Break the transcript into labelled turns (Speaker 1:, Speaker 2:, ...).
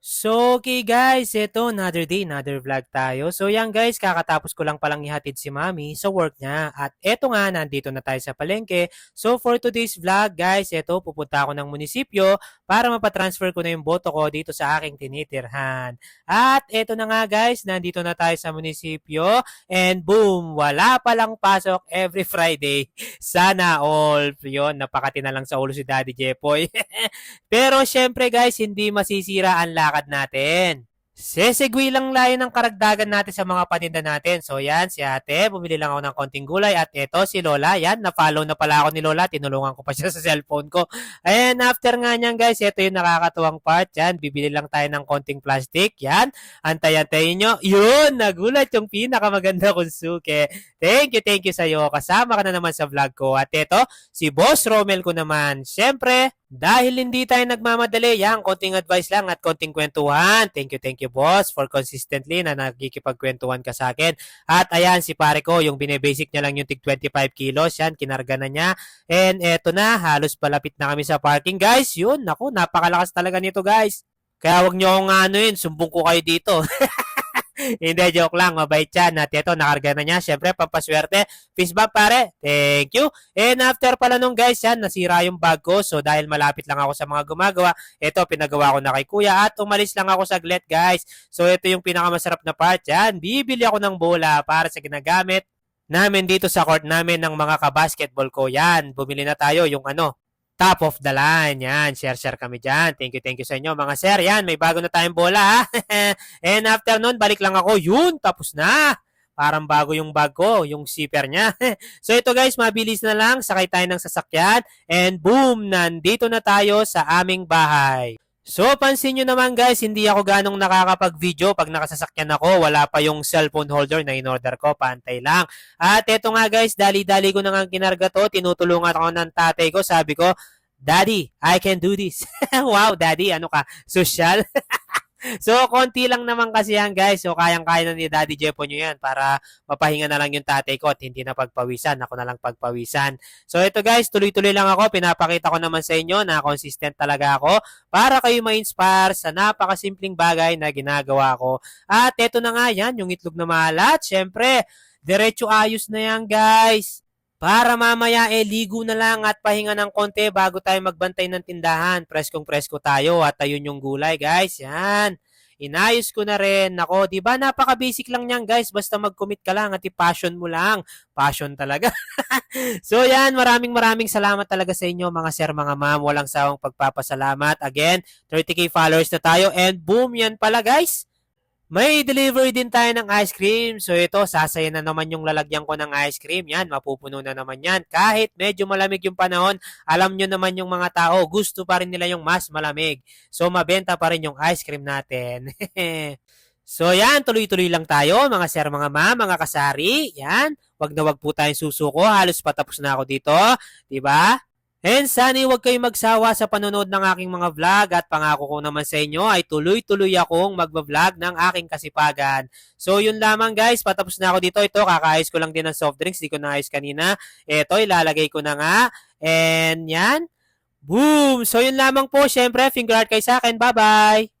Speaker 1: So, okay guys, ito another day, another vlog tayo. So yan guys, kakatapos ko lang palang ihatid si Mami sa work niya. At eto nga, nandito na tayo sa palengke. So for today's vlog guys, ito pupunta ako ng munisipyo para mapatransfer ko na yung boto ko dito sa aking tinitirhan. At eto na nga guys, nandito na tayo sa munisipyo. And boom, wala palang pasok every Friday. Sana all. Yun, napakati na lang sa ulo si Daddy Jepoy. Pero syempre guys, hindi masisira ang lakad natin. Sesegwi lang layo ng karagdagan natin sa mga paninda natin. So yan, si ate, bumili lang ako ng konting gulay. At eto, si Lola, yan, na-follow na pala ako ni Lola. Tinulungan ko pa siya sa cellphone ko. And after nga niyan guys, ito yung nakakatuwang part. Yan, bibili lang tayo ng konting plastic. Yan, antay-antayin nyo. Yun, nagulat yung pinakamaganda kong suke. Thank you, thank you sa'yo. Kasama ka na naman sa vlog ko. At eto, si Boss Romel ko naman. Siyempre, dahil hindi tayo nagmamadali, yan, konting advice lang at konting kwentuhan. Thank you, thank you, boss, for consistently na nakikipagkwentuhan ka sa akin. At ayan, si pare ko, yung binebasic niya lang yung tig 25 kilos, yan, kinarga na niya. And eto na, halos palapit na kami sa parking, guys. Yun, naku, napakalakas talaga nito, guys. Kaya wag niyo akong ano yun, sumbong ko kayo dito. Hindi, joke lang. Mabait yan. At ito, nakarga na niya. Siyempre, pampaswerte. Fist bump, pare. Thank you. And after pala nung guys, yan, nasira yung bag ko. So, dahil malapit lang ako sa mga gumagawa, ito, pinagawa ko na kay kuya. At umalis lang ako saglit, guys. So, ito yung pinakamasarap na part. Yan, bibili ako ng bola para sa ginagamit namin dito sa court namin ng mga kabasketball ko. Yan, bumili na tayo yung ano, top of the line. Yan, share-share kami dyan. Thank you, thank you sa inyo mga sir. Yan, may bago na tayong bola ha. And after nun, balik lang ako. Yun, tapos na. Parang bago yung bag ko, yung zipper niya. so ito guys, mabilis na lang. Sakay tayo ng sasakyan. And boom, nandito na tayo sa aming bahay. So, pansin nyo naman guys, hindi ako ganong nakakapag-video pag nakasasakyan ako. Wala pa yung cellphone holder na in-order ko, pantay lang. At eto nga guys, dali-dali ko na nga kinarga to. Tinutulungan ako ng tatay ko. Sabi ko, Daddy, I can do this. wow, Daddy, ano ka? Social? so, konti lang naman kasi yan, guys. So, kayang-kaya na ni Daddy Jepo nyo yan para mapahinga na lang yung tatay ko at hindi na pagpawisan. Ako na lang pagpawisan. So, ito guys, tuloy-tuloy lang ako. Pinapakita ko naman sa inyo na consistent talaga ako para kayo ma-inspire sa napakasimpleng bagay na ginagawa ko. At ito na nga yan, yung itlog na malat. Siyempre, diretso ayos na yan, guys. Para mamaya eh ligo na lang at pahinga ng konti bago tayo magbantay ng tindahan. Preskong presko tayo at ayun yung gulay guys. Yan. Inayos ko na rin. Nako, di ba napaka-basic lang niyan guys. Basta mag-commit ka lang at i-passion mo lang. Passion talaga. so yan, maraming maraming salamat talaga sa inyo mga sir, mga ma'am. Walang sawang pagpapasalamat. Again, 30k followers na tayo and boom, yan pala guys. May delivery din tayo ng ice cream. So ito, sasaya na naman yung lalagyan ko ng ice cream. Yan, mapupuno na naman yan. Kahit medyo malamig yung panahon, alam nyo naman yung mga tao, gusto pa rin nila yung mas malamig. So mabenta pa rin yung ice cream natin. so yan, tuloy-tuloy lang tayo, mga sir, mga ma, mga kasari. Yan, wag na wag po tayong susuko. Halos patapos na ako dito. 'di ba? And sana huwag kayong magsawa sa panonood ng aking mga vlog at pangako ko naman sa inyo ay tuloy-tuloy akong magbablog ng aking kasipagan. So yun lamang guys, patapos na ako dito. Ito, kakaayos ko lang din ng soft drinks, di ko naayos kanina. Ito, ilalagay ko na nga. And yan. Boom! So yun lamang po, syempre, finger heart kayo sa akin. Bye-bye!